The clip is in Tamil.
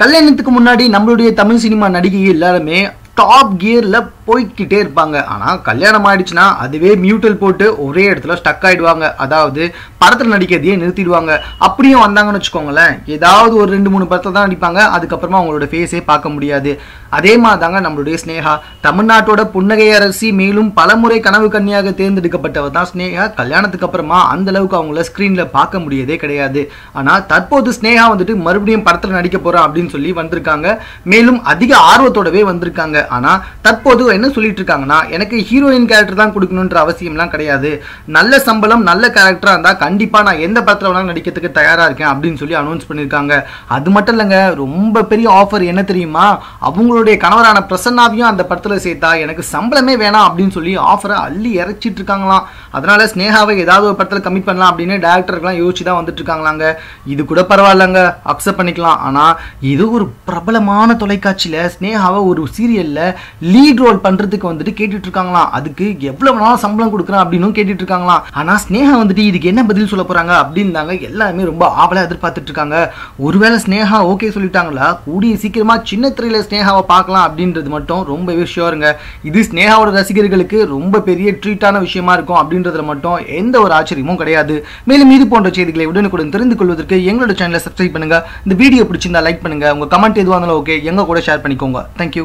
கல்யாணத்துக்கு முன்னாடி நம்மளுடைய தமிழ் சினிமா நடிகை எல்லாருமே டாப் கியர்ல போய்க்கிட்டே இருப்பாங்க. ஆனால் கல்யாணம் ஆயிடுச்சுன்னா அதுவே மியூட்டல் போட்டு ஒரே இடத்துல ஸ்டக் ஆகிடுவாங்க அதாவது படத்தில் நடிக்கிறதையே நிறுத்திடுவாங்க. அப்படியும் வந்தாங்கன்னு வச்சுக்கோங்களேன். ஏதாவது ஒரு ரெண்டு மூணு படத்தை தான் நடிப்பாங்க. அதுக்கப்புறமா அவங்களோட ஃபேஸே பார்க்க முடியாது. அதே மாதிரி தாங்க நம்மளுடைய ஸ்னேகா. தமிழ்நாட்டோட புன்னகை அரசி மேலும் பலமுறை கனவு கன்னியாக தேர்ந்தெடுக்கப்பட்டவர் தான் ஸ்னேகா. கல்யாணத்துக்கு அப்புறமா அந்த அளவுக்கு அவங்கள ஸ்க்ரீனில் பார்க்க முடியதே கிடையாது. ஆனால் தற்போது ஸ்னேகா வந்துட்டு மறுபடியும் படத்தில் நடிக்க போறோம் அப்படின்னு சொல்லி வந்திருக்காங்க. மேலும் அதிக ஆர்வத்தோடவே வந்திருக்காங்க. ஆனால் தற்போது என்ன சொல்லிட்டு இருக்காங்கன்னா எனக்கு ஹீரோயின் கேரக்டர் தான் கொடுக்கணுன்ற அவசியம்லாம் கிடையாது. நல்ல சம்பளம் நல்ல கேரக்டரா இருந்தா கண்டிப்பா நான் எந்த படத்தில் வேணாலும் நடிக்கிறதுக்கு தயாரா இருக்கேன் அப்படின்னு சொல்லி அனௌன்ஸ் பண்ணிருக்காங்க அது மட்டும் இல்லைங்க ரொம்ப பெரிய ஆஃபர் என்ன தெரியுமா? அவங்களுடைய கணவரான பிரசன்னாவையும் அந்த படத்தில் சேர்த்தா எனக்கு சம்பளமே வேணாம் அப்படின்னு சொல்லி ஆஃபரை அள்ளி இறைச்சிட்டு இருக்காங்களாம் அதனால ஸ்னேகாவை ஏதாவது ஒரு படத்துல கமிட் பண்ணலாம் அப்படின்னு டேரக்டர்லாம் யோசிச்சு தான் வந்துட்டு இருக்காங்களாங்க இது கூட பரவாயில்லங்க அக்செப்ட் பண்ணிக்கலாம். ஆனா இது ஒரு பிரபலமான தொலைக்காட்சியில் ஸ்னேகாவை ஒரு சீரியல்ல லீட் ரோல் பண்றதுக்கு வந்துட்டு கேட்டுட்டு இருக்காங்களாம். அதுக்கு எவ்வளவு நாள் சம்பளம் கொடுக்குறேன் அப்படின்னு கேட்டுட்டு இருக்காங்களாம். ஆனா ஸ்னேகா வந்துட்டு இதுக்கு என்ன பதில் சொல்ல போறாங்க அப்படின்னாங்க எல்லாருமே ரொம்ப ஆவலா எதிர்பார்த்துட்டு இருக்காங்க. ஒருவேளை ஸ்னேகா ஓகே சொல்லிட்டாங்களா? கூடிய சீக்கிரமா சின்ன திரையில ஸ்னேகாவை பார்க்கலாம் அப்படின்றது மட்டும் ரொம்பவே ஷியோருங்க இது ஸ்னேகாவோட ரசிகர்களுக்கு ரொம்ப பெரிய ட்ரீட்டான விஷயமா இருக்கும் அப்படின்றதுல மட்டும் எந்த ஒரு ஆச்சரியமும் கிடையாது. மேலும் இது போன்ற செய்திகளை உடனுக்குடன் தெரிந்து கொள்வதற்கு எங்களோட சேனலை சப்ஸ்கிரைப் பண்ணுங்க. இந்த வீடியோ பிடிச்சிருந்தா லைக் பண்ணுங்க. உங்க கமெண்ட் எதுவாக இருந்தாலும் ஓகே எங்க கூட ஷேர் பண்ணிக்கோங்க. தேங்க்யூ